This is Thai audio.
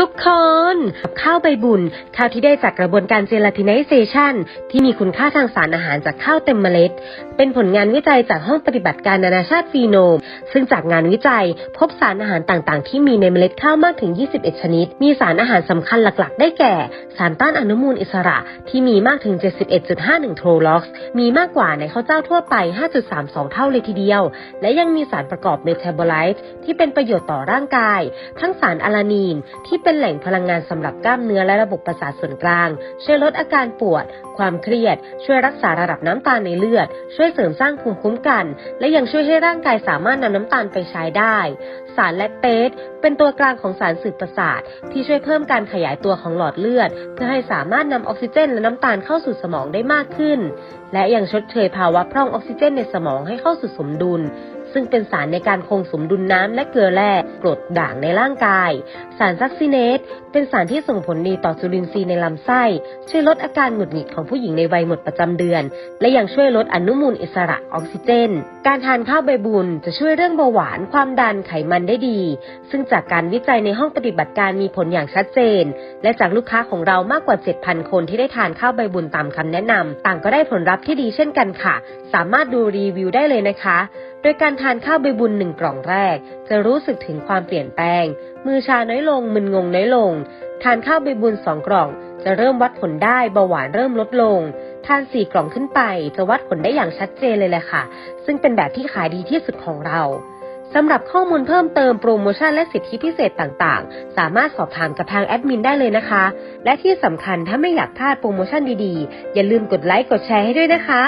ทุกคนกับข้าวใบบุญ ข้าวที่ได้จากกระบวนการเจลาตินไนเซชันที่มีคุณค่าทางสารอาหารจากข้าวเต็มเมล็ด เป็นผลงานวิจัยจากห้องปฏิบัติการนานาชาติฟีโนม ซึ่งจากงานวิจัยพบสารอาหารต่างๆ ที่มีในเมล็ดข้าวมากถึง 21 ชนิด มีสารอาหารสำคัญหลักๆ ได้แก่ สารต้านอนุมูลอิสระที่มีมากถึง 71.51 โทรล็อกซ์มีมากกว่าในข้าวเจ้าทั่วไป 5.32 เท่าเลยทีเดียว และยังมีสารประกอบเมตาบอไลต์ที่เป็นประโยชน์ต่อร่างกาย ทั้งสารอะลานีนที่เป็น็นแหล่งพลังงานสำหรับกล้ามเนื้อและระบบประสาทส่วนกลาง ช่วยลดอาการปวด ความเครียด ช่วยรักษาระดับน้ำตาลในเลือด ช่วยเสริมสร้างภูมิคุ้มกัน และยังช่วยให้ร่างกายสามารถนำน้ำตาลไปใช้ได้ สารแลคเตสเป็นตัวกลางของสารสื่อประสาท ที่ช่วยเพิ่มการขยายตัวของหลอดเลือด เพื่อให้สามารถนำออกซิเจนและน้ำตาลเข้าสู่สมองได้มากขึ้น และยังชดเชยภาวะพร่องออกซิเจนในสมองให้เข้าสู่สมดุล ซึ่งเป็นสารในการคงสมดุลน้ำและเกลือแร่กรดด่างในร่างกาย สารซักซิเนตเป็นสารที่ส่งผลดีต่อจุลินทรีย์ในลำไส้ ช่วยลดอาการหงุดหงิดของผู้หญิงในวัยหมดประจำเดือน และยังช่วยลดอนุมูลอิสระออกซิเจน การทานข้าวใบบุญจะช่วยเรื่องเบาหวานความดันไขมันได้ดี ซึ่งจากการวิจัยในห้องปฏิบัติการมีผลอย่างชัดเจน และจากลูกค้าของเรามากกว่า 7,000 คนที่ได้ทานข้าวใบบุญตามคำแนะนำต่างก็ได้ผลลัพธ์ที่ดีเช่นกันค่ะ สามารถดูรีวิวได้เลยนะคะ โดยการทานข้าวใบบุญหนึ่งกล่องแรก จะรู้สึกถึงความเปลี่ยนแปลง มือชาน้อยลง มึนงงน้อยลง ทานข้าวใบบุญสองกล่อง จะเริ่มวัดผลได้เบาหวานเริ่มลดลง ทานสี่กล่องขึ้นไป จะวัดผลได้อย่างชัดเจนเลยแหละค่ะ ซึ่งเป็นแบบที่ขายดีที่สุดของเราสำหรับข้อมูลเพิ่มเติมโปรโมชั่นและสิทธิพิเศษต่างๆ สามารถสอบถามกับทางแอดมินได้เลยนะคะ และที่สำคัญถ้าไม่อยากพลาดโปรโมชั่นดีๆ อย่าลืมกดไลค์กดแชร์ให้ด้วยนะคะ